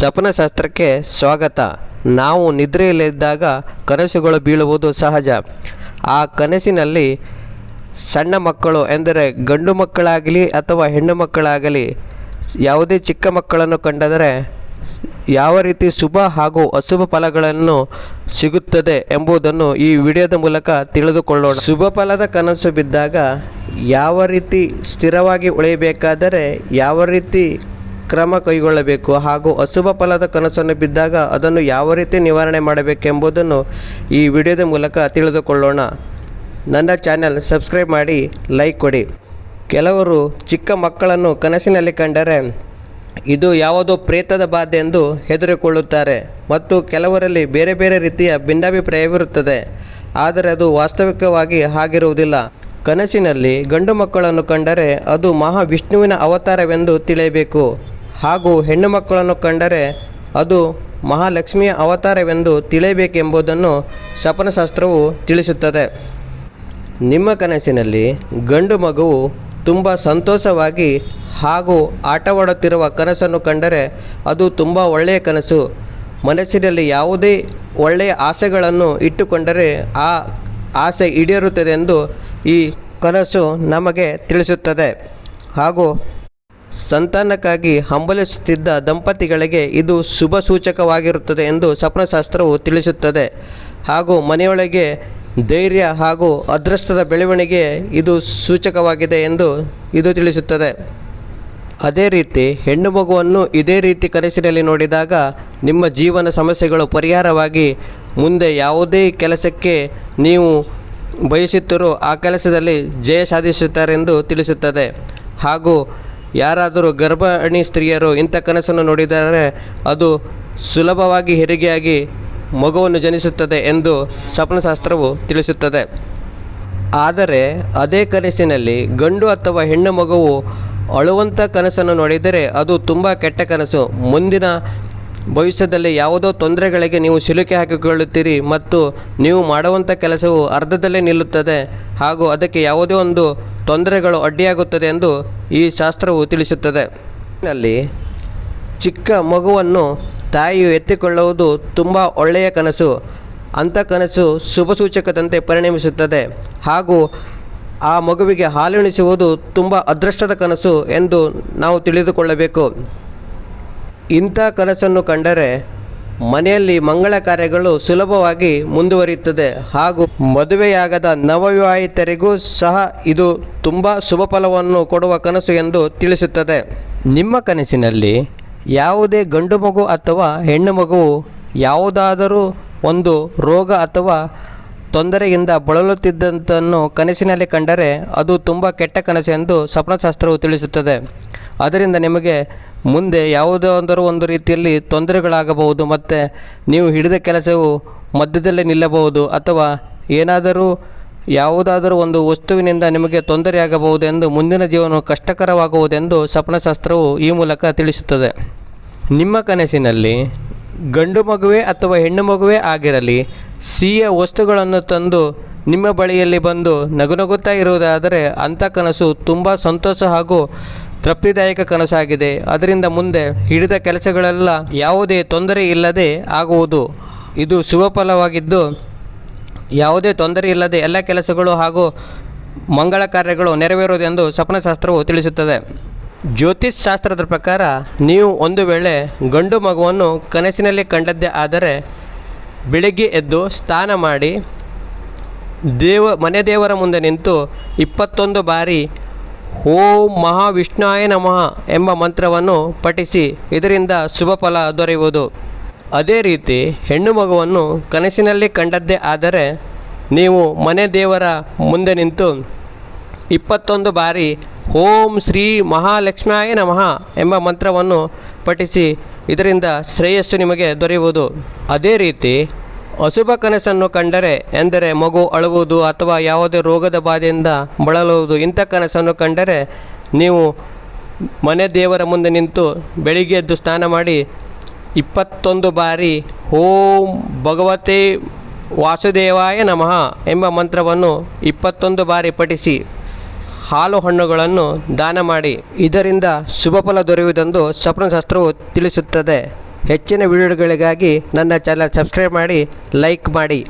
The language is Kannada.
ಸಪನಶಾಸ್ತ್ರಕ್ಕೆ ಸ್ವಾಗತ. ನಾವು ನಿದ್ರೆಯಲ್ಲಿದ್ದಾಗ ಕನಸುಗಳು ಬೀಳುವುದು ಸಹಜ. ಆ ಕನಸಿನಲ್ಲಿ ಸಣ್ಣ ಮಕ್ಕಳು ಎಂದರೆ ಗಂಡು ಮಕ್ಕಳಾಗಲಿ ಅಥವಾ ಹೆಣ್ಣು ಮಕ್ಕಳಾಗಲಿ, ಯಾವುದೇ ಚಿಕ್ಕ ಮಕ್ಕಳನ್ನು ಕಂಡರೆ ಯಾವ ರೀತಿ ಶುಭ ಹಾಗೂ ಅಶುಭ ಫಲಗಳನ್ನು ಸಿಗುತ್ತದೆ ಎಂಬುದನ್ನು ಈ ವಿಡಿಯೋದ ಮೂಲಕ ತಿಳಿದುಕೊಳ್ಳೋಣ. ಶುಭ ಫಲದ ಕನಸು ಬಿದ್ದಾಗ ಯಾವ ರೀತಿ ಸ್ಥಿರವಾಗಿ ಉಳಿಯಬೇಕಾದರೆ ಯಾವ ರೀತಿ ಕ್ರಮ ಕೈಗೊಳ್ಳಬೇಕು ಹಾಗೂ ಅಶುಭ ಫಲದ ಕನಸನ್ನು ಬಿದ್ದಾಗ ಅದನ್ನು ಯಾವ ರೀತಿ ನಿವಾರಣೆ ಮಾಡಬೇಕೆಂಬುದನ್ನು ಈ ವಿಡಿಯೋದ ಮೂಲಕ ತಿಳಿದುಕೊಳ್ಳೋಣ. ನನ್ನ ಚಾನೆಲ್ ಸಬ್ಸ್ಕ್ರೈಬ್ ಮಾಡಿ, ಲೈಕ್ ಕೊಡಿ. ಕೆಲವರು ಚಿಕ್ಕ ಮಕ್ಕಳನ್ನು ಕನಸಿನಲ್ಲಿ ಕಂಡರೆ ಇದು ಯಾವುದೋ ಪ್ರೇತದ ಬಾಧೆ ಎಂದು ಹೆದರಿಕೊಳ್ಳುತ್ತಾರೆ ಮತ್ತು ಕೆಲವರಲ್ಲಿ ಬೇರೆ ಬೇರೆ ರೀತಿಯ ಭಿನ್ನಾಭಿಪ್ರಾಯವಿರುತ್ತದೆ, ಆದರೆ ಅದು ವಾಸ್ತವಿಕವಾಗಿ ಹಾಗಿರುವುದಿಲ್ಲ. ಕನಸಿನಲ್ಲಿ ಗಂಡು ಮಕ್ಕಳನ್ನು ಕಂಡರೆ ಅದು ಮಹಾವಿಷ್ಣುವಿನ ಅವತಾರವೆಂದು ತಿಳಿಯಬೇಕು. ಹಾಗೂ ಹೆಣ್ಣು ಮಕ್ಕಳನ್ನು ಕಂಡರೆ ಅದು ಮಹಾಲಕ್ಷ್ಮಿಯ ಅವತಾರವೆಂದು ತಿಳಿಯಬೇಕೆಂಬುದನ್ನು ಶಪನಶಾಸ್ತ್ರವು ತಿಳಿಸುತ್ತದೆ. ನಿಮ್ಮ ಕನಸಿನಲ್ಲಿ ಗಂಡು ಮಗುವು ತುಂಬ ಸಂತೋಷವಾಗಿ ಹಾಗೂ ಆಟವಾಡುತ್ತಿರುವ ಕನಸನ್ನು ಕಂಡರೆ ಅದು ತುಂಬ ಒಳ್ಳೆಯ ಕನಸು. ಮನಸ್ಸಿನಲ್ಲಿ ಯಾವುದೇ ಒಳ್ಳೆಯ ಆಸೆಗಳನ್ನು ಇಟ್ಟುಕೊಂಡರೆ ಆ ಆಸೆ ಈಡೇರುತ್ತದೆ ಎಂದು ಈ ಕನಸು ನಮಗೆ ತಿಳಿಸುತ್ತದೆ. ಹಾಗೂ ಸಂತಾನಕ್ಕಾಗಿ ಹಂಬಲಿಸುತ್ತಿದ್ದ ದಂಪತಿಗಳಿಗೆ ಇದು ಶುಭ ಸೂಚಕವಾಗಿರುತ್ತದೆ ಎಂದು ಸ್ವಪ್ನಶಾಸ್ತ್ರವು ತಿಳಿಸುತ್ತದೆ. ಹಾಗೂ ಮನೆಯೊಳಗೆ ಧೈರ್ಯ ಹಾಗೂ ಅದೃಷ್ಟದ ಬೆಳವಣಿಗೆ ಇದು ಸೂಚಕವಾಗಿದೆ ಎಂದು ಇದು ತಿಳಿಸುತ್ತದೆ. ಅದೇ ರೀತಿ ಹೆಣ್ಣು ಮಗುವನ್ನು ಇದೇ ರೀತಿ ಕನಸಿನಲ್ಲಿ ನೋಡಿದಾಗ ನಿಮ್ಮ ಜೀವನ ಸಮಸ್ಯೆಗಳು ಪರಿಹಾರವಾಗಿ ಮುಂದೆ ಯಾವುದೇ ಕೆಲಸಕ್ಕೆ ನೀವು ಬಯಸುತ್ತಿರೋ ಆ ಕೆಲಸದಲ್ಲಿ ಜಯ ಸಾಧಿಸುತ್ತಾರೆಂದು ತಿಳಿಸುತ್ತದೆ. ಹಾಗೂ ಯಾರಾದರೂ ಗರ್ಭಿಣಿ ಸ್ತ್ರೀಯರು ಇಂಥ ಕನಸನ್ನು ನೋಡಿದರೆ ಅದು ಸುಲಭವಾಗಿ ಹೆರಿಗೆಯಾಗಿ ಮಗುವನ್ನು ಜನಿಸುತ್ತದೆ ಎಂದು ಸ್ವಪ್ನಶಾಸ್ತ್ರವು ತಿಳಿಸುತ್ತದೆ. ಆದರೆ ಅದೇ ಕನಸಿನಲ್ಲಿ ಗಂಡು ಅಥವಾ ಹೆಣ್ಣು ಮಗುವು ಅಳುವಂಥ ಕನಸನ್ನು ನೋಡಿದರೆ ಅದು ತುಂಬ ಕೆಟ್ಟ ಕನಸು. ಮುಂದಿನ ಭವಿಷ್ಯದಲ್ಲಿ ಯಾವುದೋ ತೊಂದರೆಗಳಿಗೆ ನೀವು ಸಿಲುಕಿ ಹಾಕಿಕೊಳ್ಳುತ್ತೀರಿ ಮತ್ತು ನೀವು ಮಾಡುವಂಥ ಕೆಲಸವು ಅರ್ಧದಲ್ಲೇ ನಿಲ್ಲುತ್ತದೆ ಹಾಗೂ ಅದಕ್ಕೆ ಯಾವುದೇ ಒಂದು ತೊಂದರೆಗಳು ಅಡ್ಡಿಯಾಗುತ್ತದೆ ಎಂದು ಈ ಶಾಸ್ತ್ರವು ತಿಳಿಸುತ್ತದೆ. ನಲ್ಲಿ ಚಿಕ್ಕ ಮಗುವನ್ನು ತಾಯಿಯು ಎತ್ತಿಕೊಳ್ಳುವುದು ತುಂಬ ಒಳ್ಳೆಯ ಕನಸು. ಅಂಥ ಕನಸು ಶುಭ ಸೂಚಕದಂತೆ ಪರಿಣಮಿಸುತ್ತದೆ ಹಾಗೂ ಆ ಮಗುವಿಗೆ ಹಾಲುಣಿಸುವುದು ತುಂಬ ಅದೃಷ್ಟದ ಕನಸು ಎಂದು ನಾವು ತಿಳಿದುಕೊಳ್ಳಬೇಕು. ಇಂಥ ಕನಸನ್ನು ಕಂಡರೆ ಮನೆಯಲ್ಲಿ ಮಂಗಳ ಕಾರ್ಯಗಳು ಸುಲಭವಾಗಿ ಮುಂದುವರಿಯುತ್ತದೆ ಹಾಗೂ ಮದುವೆಯಾಗದ ನವವಿವಾಹಿತರಿಗೂ ಸಹ ಇದು ತುಂಬ ಶುಭ ಫಲವನ್ನು ಕೊಡುವ ಕನಸು ಎಂದು ತಿಳಿಸುತ್ತದೆ. ನಿಮ್ಮ ಕನಸಿನಲ್ಲಿ ಯಾವುದೇ ಗಂಡು ಮಗು ಅಥವಾ ಹೆಣ್ಣು ಮಗುವು ಯಾವುದಾದರೂ ಒಂದು ರೋಗ ಅಥವಾ ತೊಂದರೆಯಿಂದ ಬಳಲುತ್ತಿದ್ದಂತನ್ನು ಕನಸಿನಲ್ಲಿ ಕಂಡರೆ ಅದು ತುಂಬ ಕೆಟ್ಟ ಕನಸು ಎಂದು ಸ್ವಪ್ನಶಾಸ್ತ್ರವು ತಿಳಿಸುತ್ತದೆ. ಅದರಿಂದ ನಿಮಗೆ ಮುಂದೆ ಯಾವುದಾದರೂ ಒಂದು ರೀತಿಯಲ್ಲಿ ತೊಂದರೆಗಳಾಗಬಹುದು, ಮತ್ತು ನೀವು ಹಿಡಿದ ಕೆಲಸವು ಮಧ್ಯದಲ್ಲೇ ನಿಲ್ಲಬಹುದು, ಅಥವಾ ಏನಾದರೂ ಯಾವುದಾದರೂ ಒಂದು ವಸ್ತುವಿನಿಂದ ನಿಮಗೆ ತೊಂದರೆಯಾಗಬಹುದೆಂದು ಮುಂದಿನ ಜೀವನ ಕಷ್ಟಕರವಾಗುವುದೆಂದು ಸಪನಶಾಸ್ತ್ರವು ಈ ಮೂಲಕ ತಿಳಿಸುತ್ತದೆ. ನಿಮ್ಮ ಕನಸಿನಲ್ಲಿ ಗಂಡು ಮಗುವೆ ಅಥವಾ ಹೆಣ್ಣು ಮಗುವೇ ಆಗಿರಲಿ, ಸಿಹಿಯ ವಸ್ತುಗಳನ್ನು ತಂದು ನಿಮ್ಮ ಬಳಿಯಲ್ಲಿ ಬಂದು ನಗುನಗುತ್ತಾ ಇರುವುದಾದರೆ ಅಂಥ ಕನಸು ತುಂಬ ಸಂತೋಷ ಹಾಗೂ ತೃಪ್ತಿದಾಯಕ ಕನಸಾಗಿದೆ. ಅದರಿಂದ ಮುಂದೆ ಹಿಡಿದ ಕೆಲಸಗಳೆಲ್ಲ ಯಾವುದೇ ತೊಂದರೆ ಇಲ್ಲದೆ ಆಗುವುದು. ಇದು ಶುಭಫಲವಾಗಿದ್ದು ಯಾವುದೇ ತೊಂದರೆ ಇಲ್ಲದೆ ಎಲ್ಲ ಕೆಲಸಗಳು ಹಾಗೂ ಮಂಗಳ ಕಾರ್ಯಗಳು ನೆರವೇರುವುದೆಂದು ಸಪನಶಾಸ್ತ್ರವು ತಿಳಿಸುತ್ತದೆ. ಜ್ಯೋತಿಷ್ ಶಾಸ್ತ್ರದ ಪ್ರಕಾರ, ನೀವು ಒಂದು ವೇಳೆ ಗಂಡು ಮಗುವನ್ನು ಕನಸಿನಲ್ಲಿ ಕಂಡದ್ದೇ ಆದರೆ, ಬೆಳಿಗ್ಗೆ ಎದ್ದು ಸ್ನಾನ ಮಾಡಿ ದೇವ ಮನೆ ದೇವರ ಮುಂದೆ ನಿಂತು ಇಪ್ಪತ್ತೊಂದು ಬಾರಿ ಓಂ ಮಹಾವಿಷ್ಣಾಯ ನಮಃ ಎಂಬ ಮಂತ್ರವನ್ನು ಪಠಿಸಿ ಇದರಿಂದ ಶುಭ ಫಲ ದೊರೆಯುವುದು. ಅದೇ ರೀತಿ ಹೆಣ್ಣು ಮಗುವನ್ನು ಕನಸಿನಲ್ಲಿ ಕಂಡದ್ದೇ ಆದರೆ ನೀವು ಮನೆ ದೇವರ ಮುಂದೆ ನಿಂತು ಇಪ್ಪತ್ತೊಂದು ಬಾರಿ ಓಂ ಶ್ರೀ ಮಹಾಲಕ್ಷ್ಮಾಯ ನಮಃ ಎಂಬ ಮಂತ್ರವನ್ನು ಪಠಿಸಿ ಇದರಿಂದ ಶ್ರೇಯಸ್ಸು ನಿಮಗೆ ದೊರೆಯುವುದು. ಅದೇ ರೀತಿ ಅಶುಭ ಕನಸನ್ನು ಕಂಡರೆ ಎಂದರೆ ಮಗು ಅಳುವುದು ಅಥವಾ ಯಾವುದೇ ರೋಗದ ಬಾಧೆಯಿಂದ ಬಳಲುವುದು. ಇಂಥ ಕನಸನ್ನು ಕಂಡರೆ ನೀವು ಮನೆ ದೇವರ ಮುಂದೆ ನಿಂತು ಬೆಳಿಗ್ಗೆ ಎದ್ದು ಸ್ನಾನ ಮಾಡಿ ಇಪ್ಪತ್ತೊಂದು ಬಾರಿ ಓಂ ಭಗವತಿ ವಾಸುದೇವಾಯ ನಮಃ ಎಂಬ ಮಂತ್ರವನ್ನು ಇಪ್ಪತ್ತೊಂದು ಬಾರಿ ಪಠಿಸಿ ಹಾಲು ಹಣ್ಣುಗಳನ್ನು ದಾನ ಮಾಡಿ. ಇದರಿಂದ ಶುಭ ಫಲ ದೊರೆಯುವುದೆಂದು ಸ್ವಪ್ನಶಾಸ್ತ್ರವು ತಿಳಿಸುತ್ತದೆ. ಹೆಚ್ಚಿನ ವಿಡಿಯೋಗಳಿಗಾಗಿ ನನ್ನ ಚಾನಲ್ ಸಬ್ಸ್ಕ್ರೈಬ್ ಮಾಡಿ ಲೈಕ್ ಮಾಡಿ.